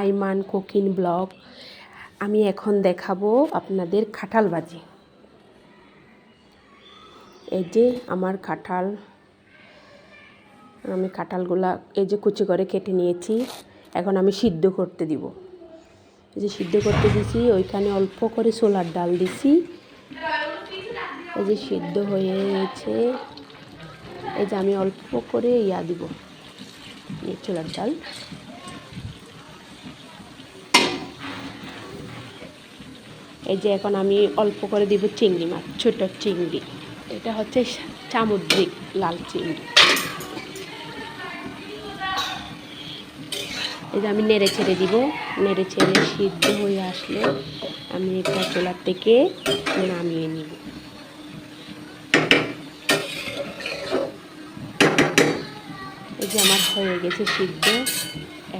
Ayman cooking blog. আমি এখন দেখাবো আপনাদের খাটাল বাজি। এই যে আমার কাঁঠাল আমি কাঁঠালগুলা এই যে কুচি করে কেটে নিয়েছি। এখন আমি সিদ্ধ করতে দিব। এই যে সিদ্ধ করতে দিছি, ওইখানে অল্প করে সোলার ডাল দিছি। এই যে সিদ্ধ হয়ে গেছে এই যে আমি অল্প করে ইয়া দিব। ছোলার ডাল। এই যে এখন আমি অল্প করে দিব চিংড়ি মাছ, ছোট চিংড়ি। এটা হচ্ছে সামুদ্রিক লাল চিংড়ি। এই যে আমি নেড়ে ছেড়ে দিব, নেড়ে ছেড়ে সিদ্ধ হয়ে আসলে আমি এটা চোলার থেকে নামিয়ে নিব। এই যে আমার হয়ে গেছে সিদ্ধ,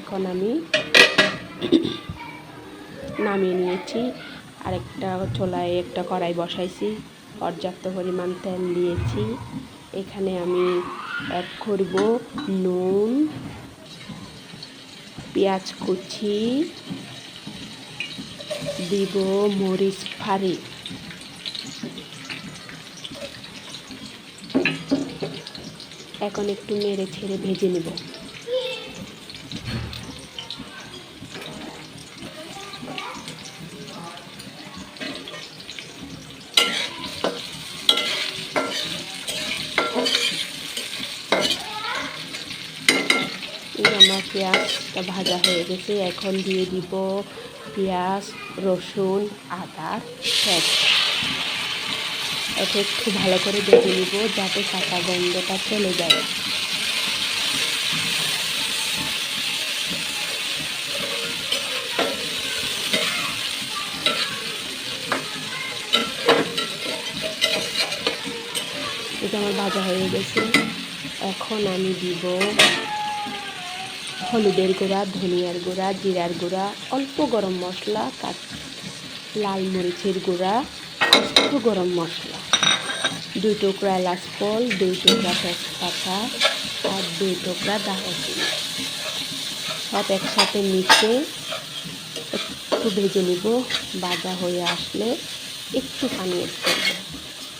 এখন আমি নামিয়ে নিয়েছি। আর একটা চোলায় একটা কড়াই বসাইছি, পর্যাপ্ত পরিমাণ তেল দিয়েছি। এখানে আমি অ্যাড করব নুন, পেঁয়াজ কুচি, দিব মরিচ ফাড়ি এখন একটু নেড়ে ছেড়ে ভেজে নেব। পেঁয়াজটা ভাজা হয়ে গেছে। এখন দিয়ে দিব পেঁয়াজ, রসুন, আদা, পেঁয়াজ। এটা একটু ভালো করে ভেজে নিব যাতে কাঁচা গন্ধটা চলে যায়। এটা আমার ভাজা হয়ে গেছে। এখন আমি দিব হলুদের গুঁড়া, ধনিয়ার গুঁড়া, জিরার গুঁড়া, অল্প গরম মশলা লাল মরিচের গুঁড়া অল্প গরম মশলা। দুই টুকরা এলাচ ফল, দুই টুকরা তেজপাতা আর দুই টুকরা দারচিনি। সব একসাথে মিশে একটু ভেজে নিব। ভাজা হয়ে আসলে একটু পানি এড করব,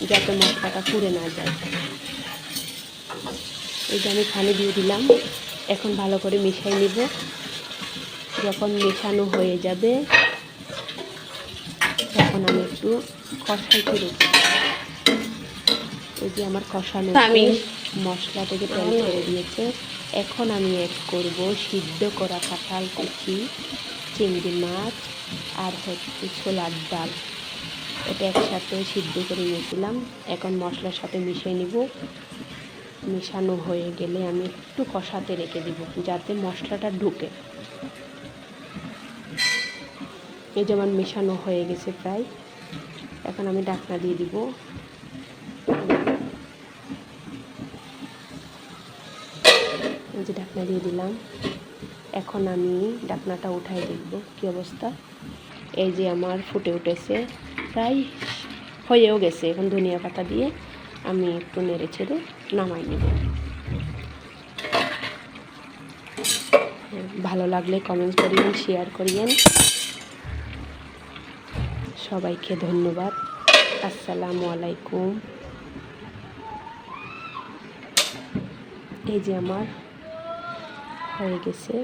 যাতে মশলাটা পুড়ে না যায়। এই আমি পানি দিয়ে দিলাম। এখন ভালো করে মিশাই নিব। যখন মেশানো হয়ে যাবে তখন আমি একটু কষাইতে দেব এই যে আমার কষানো আমি মশলা থেকে তেল ছেড়ে দিয়েছে। এখন আমি অ্যাড করব সিদ্ধ করা কাঁঠাল কুচি চিংড়ি মাছ আর হচ্ছে ছোলার ডাল। এটা একসাথে সিদ্ধ করে নিয়েছিলাম। এখন মশলার সাথে মিশিয়ে নিব। মেশানো হয়ে গেলে আমি একটু কষাতে রেখে দিব, যাতে মশলাটা ঢুকে। এই যেমন মেশানো হয়ে গেছে প্রায়। এখন আমি ডাকনা দিয়ে দিব। যে ডাকনা দিয়ে দিলাম। এখন আমি ডাকনাটা উঠাই দেখব কি অবস্থা। এই যে আমার ফুটে উঠেছে। প্রায় হয়েও গেছে এখন ধনিয়া পাতা দিয়ে। আমি একটু নেড়ে ছেড়ে নামাই নেব। ভালো লাগলে কমেন্ট করিয়েন শেয়ার করিয়েন। সবাইকে ধন্যবাদ। আসসালামু আলাইকুম। এই যে আমার হয়ে গেছে